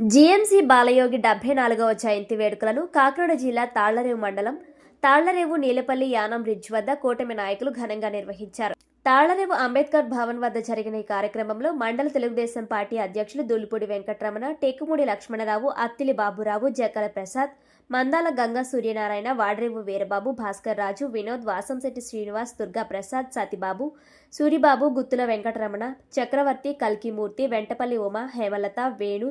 GMC Balayogi డెబ్బై నాలుగవ జయంతి వేడుకలను కాకినాడ జిల్లా తాళ్ళరేవు మండలం తాళ్ళరేవు నీలపల్లి యానం బ్రిడ్జ్ వద్ద కూటమి నాయకులు ఘనంగా నిర్వహించారు. తాళ్ళరేవు అంబేద్కర్ భవన్ వద్ద జరిగిన ఈ కార్యక్రమంలో మండల తెలుగుదేశం పార్టీ అధ్యక్షులు దుల్లిపూడి వెంకటరమణ టేకుమూడి లక్ష్మణరావు అత్తిలి బాబురావు జక్కల ప్రసాద్ మందాల గంగా సూర్యనారాయణ వాడ్రేవు వీరబాబు భాస్కర్ రాజు వినోద్ వాసంశెట్టి శ్రీనివాస్ దుర్గా ప్రసాద్ సతిబాబు సూరిబాబు గుత్తుల వెంకటరమణ చక్రవర్తి కల్కిమూర్తి వెంటపల్లి ఉమ హేమలత వేణు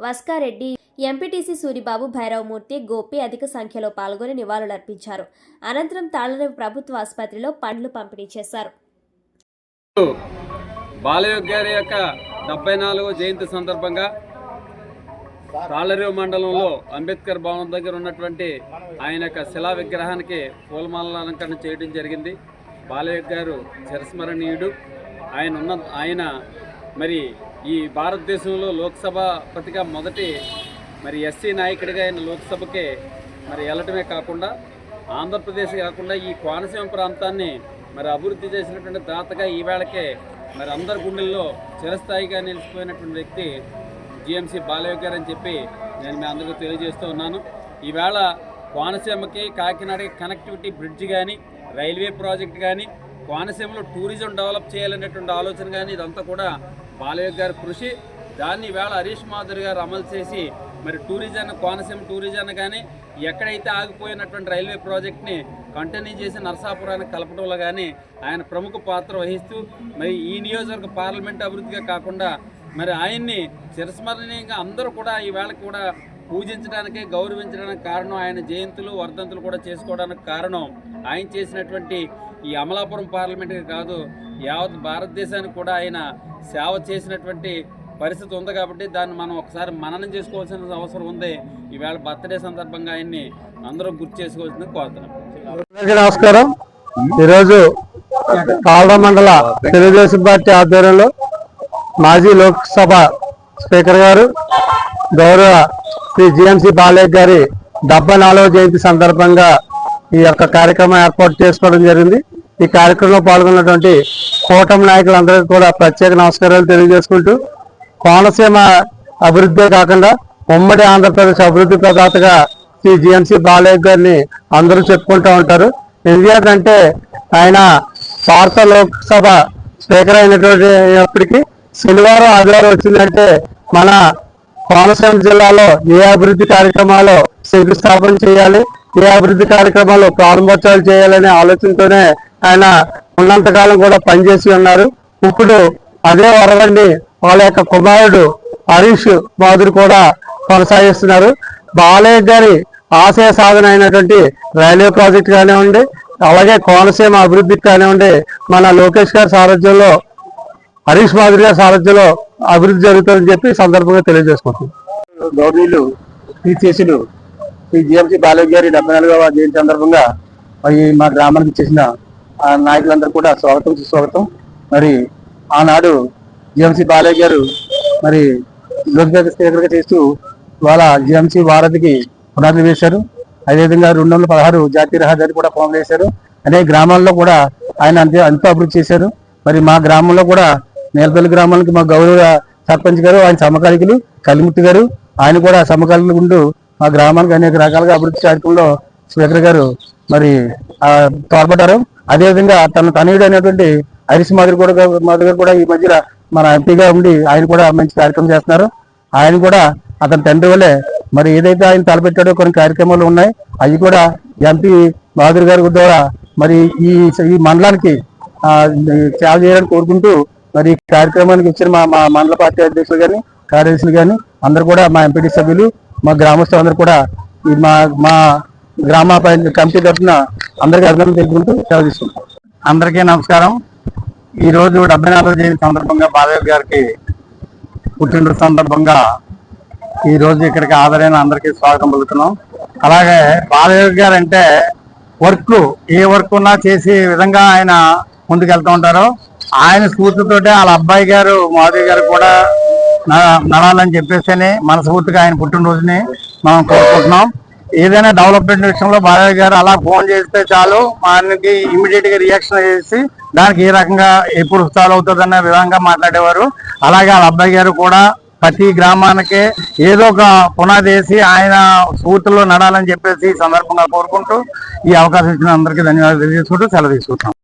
వస్కారెడ్డి ఎంపీటీసీ సూరిబాబు భైరవమూర్తి గోపి అధిక సంఖ్యలో పాల్గొని నివాళులర్పించారు. అనంతరం తాళరేవు ప్రభుత్వ ఆసుపత్రిలో పండ్లు పంపిణీ చేశారు. బాలయోగ్ గారి యొక్క డెబ్బై నాలుగో జయంతి సందర్భంగా తాళరేవు మండలంలో అంబేద్కర్ భవనం దగ్గర ఉన్నటువంటి ఆయన యొక్క శిలా విగ్రహానికి పూలమాల అలంకరణ చేయడం జరిగింది. బాలయోగ్ గారు చిరస్మరణీయుడు. ఆయన ఉన్న ఆయన మరి ఈ భారతదేశంలో లోక్సభపతిగా మొదటి మరి ఎస్సీ నాయకుడిగా ఆయన లోక్సభకి మరి వెళ్ళటమే కాకుండా ఆంధ్రప్రదేశ్ కాకుండా ఈ కోనసీమ ప్రాంతాన్ని మరి అభివృద్ధి చేసినటువంటి దాతగా ఈవేళకే మరి అందరి గుండెల్లో చిరస్థాయిగా నిలిచిపోయినటువంటి వ్యక్తి జిఎంసీ బాలయ్య గారు అని చెప్పి నేను మీ అందరికీ తెలియజేస్తూ ఉన్నాను. ఈవేళ కోనసీమకి కాకినాడకి కనెక్టివిటీ బ్రిడ్జ్ కానీ రైల్వే ప్రాజెక్ట్ కానీ కోనసీమలో టూరిజం డెవలప్ చేయాలనేటువంటి ఆలోచన కానీ ఇదంతా కూడా బాలయ్య గారి కృషి. దాన్ని వేళ హరీష్ మాధురి గారు అమలు చేసి మరి టూరిజం కోనసీమ టూరిజం కానీ ఎక్కడైతే ఆగిపోయినటువంటి రైల్వే ప్రాజెక్ట్ని కంటిన్యూ చేసి నరసాపురానికి కలపడంలో కానీ ఆయన ప్రముఖ పాత్ర వహిస్తూ మరి ఈ నియోజకవర్గ పార్లమెంట్ అభివృద్ధిగా కాకుండా మరి ఆయన్ని చిరస్మరణీయంగా అందరూ కూడా ఈవేళ కూడా పూజించడానికి గౌరవించడానికి కారణం ఆయన జయంతులు వర్ధంతులు కూడా చేసుకోవడానికి కారణం. ఆయన చేసినటువంటి ఈ అమలాపురం పార్లమెంట్కి కాదు యావత్ భారతదేశానికి కూడా ఆయన సేవ చేసినటువంటి పరిస్థితి ఉంది కాబట్టి దాన్ని మనం ఒకసారి మననం చేసుకోవాల్సిన అవసరం ఉంది. ఈవేళ బర్త్డే సందర్భంగా ఆయన్ని అందరం గుర్తు చేసుకోవాల్సింది కోరుతున్నాం. నమస్కారం. ఈరోజు కాల్వ మండల తెలుగుదేశం పార్టీ ఆధ్వర్యంలో మాజీ లోక్సభ స్పీకర్ గారు గౌరవ శ్రీ జిఎంసి బాలయ్య గారి డెబ్బై నాలుగవ జయంతి సందర్భంగా ఈ యొక్క కార్యక్రమం ఏర్పాటు చేసుకోవడం జరిగింది. ఈ కార్యక్రమంలో పాల్గొన్నటువంటి కూటమి నాయకులందరికీ కూడా ప్రత్యేక నమస్కారాలు తెలియజేసుకుంటూ కోనసీమ అభివృద్ధి కాకుండా ఉమ్మడి ఆంధ్రప్రదేశ్ అభివృద్ధి ప్రదాతగా శ్రీ జిఎంసి బాలయ్య గారిని అందరూ చెప్పుకుంటూ ఉంటారు. ఎందుకంటే ఆయన భారత లోక్సభ స్పీకర్ అయినటువంటి అయినప్పటికీ శనివారం ఆదివారం వచ్చిందంటే మన కోనసీమ జిల్లాలో ఏ అభివృద్ధి కార్యక్రమాలు శంకుస్థాపన చేయాలి? ఏ అభివృద్ధి కార్యక్రమాలు ప్రారంభోత్సవాలు చేయాలనే ఆలోచనతోనే ఆయన ఉన్నంతకాలం కూడా పనిచేసి ఉన్నారు. ఇప్పుడు అదే వరవండి వాళ్ళ యొక్క కుమారుడు హరీష్ మాధురి కూడా కొనసాగిస్తున్నారు. బాలయ్య గారి ఆశయ సాధన అయినటువంటి రైల్వే ప్రాజెక్ట్ కానివ్వండి అలాగే కోనసీమ అభివృద్ధికి కానివ్వండి మన లోకేష్ గారి సారథ్యంలో హరీష్ మాధురి గారి సారథ్యంలో అభివృద్ధి జరుగుతుందని చెప్పి సందర్భంగా తెలియజేసుకుంటున్నాం. గౌరీలు శ్రీశేషులు శ్రీ జిఎంసీ బాలయ్య గారి డెబ్బై నాలుగవ జయంతి సందర్భంగా మరి మా గ్రామానికి చేసిన ఆ నాయకులందరూ కూడా స్వాగతం సుస్వాగతం. మరి ఆనాడు జిఎంసీ బాలయ్య గారు మరి లోక్సభ స్పీకర్గా చేస్తూ ఇవాళ జిఎంసీ వారధికి పునాదులు వేశారు. అదేవిధంగా రెండు వందల పదహారు జాతీయ రహదారి కూడా ఫామ్ చేశారు అనేక గ్రామాల్లో కూడా ఆయన అంతే ఎంతో అభివృద్ధి చేశారు. మరి మా గ్రామంలో కూడా నేలపల్లి గ్రామానికి మా గౌరవ సర్పంచ్ గారు ఆయన సమకాలికులు కలిముట్టి గారు ఆయన కూడా సమకాలికులు ఉంటూ మా గ్రామానికి అనేక రకాలుగా అభివృద్ధి కార్యక్రమంలో స్పీకర్ గారు మరి తోడ్పడ్డారు. అదేవిధంగా తన తనయుడు అనేటువంటి హరీష్ మాధురి కూడా మాధురి గారు కూడా ఈ మధ్యన మన ఎంపీగా ఉండి ఆయన కూడా మంచి కార్యక్రమం చేస్తున్నారు. ఆయన కూడా అతని తండ్రి వల్లే మరి ఏదైతే ఆయన తలపెట్టాడో కొన్ని కార్యక్రమాలు ఉన్నాయి. అవి కూడా ఎంపీ మాధురి గారి ద్వారా మరి ఈ ఈ మండలానికి సేవ చేయాలని కోరుకుంటూ మరి ఈ కార్యక్రమానికి వచ్చిన మా మా మండల పార్టీ అధ్యక్షులు కానీ కార్యదర్శులు కానీ అందరూ కూడా మా ఎంపీటీ సభ్యులు మా గ్రామస్తులు అందరూ కూడా ఈ మా మా గ్రామ కమిటీ తరఫున అందరికీ అభినందనలు తెలుపుకుంటూ సెలవు తీసుకుంటాం. అందరికీ నమస్కారం. ఈ రోజు డెబ్బై నాలుగో జయంతి సందర్భంగా బాలయ్య గారికి పుట్టినరోజు సందర్భంగా ఈ రోజు ఇక్కడికి ఆదరైన అందరికీ స్వాగతం పలుకుతున్నాం. అలాగే బాలయ్య గారు అంటే వర్క్ ఏ వర్క్ ఉన్నా చేసే విధంగా ఆయన ముందుకు వెళ్తూ ఉంటారు. ఆయన స్ఫూర్తితోటే వాళ్ళ అబ్బాయి గారు మాధవి గారు కూడా నడాలని చెప్పేసి మనస్ఫూర్తిగా ఆయన పుట్టినరోజుని మనం కోరుకుంటున్నాం. ఏదైనా డెవలప్మెంట్ విషయంలో బాలయ్య గారు అలా ఫోన్ చేస్తే చాలు ఆయనకి ఇమీడియట్గా రియాక్షన్ చేసి దానికి ఏ రకంగా ఎప్పుడు సాల్వ్ అవుతుంది అనే విధంగా మాట్లాడేవారు. అలాగే వాళ్ళ అబ్బాయి గారు కూడా ప్రతి గ్రామానికి ఏదో ఒక పునాది వేసి ఆయన స్ఫూర్తిలో నడాలని చెప్పేసి ఈ సందర్భంగా కోరుకుంటూ ఈ అవకాశం ఇచ్చిన అందరికీ ధన్యవాదాలు తెలియజేసుకుంటూ సెలవు తీసుకుంటాం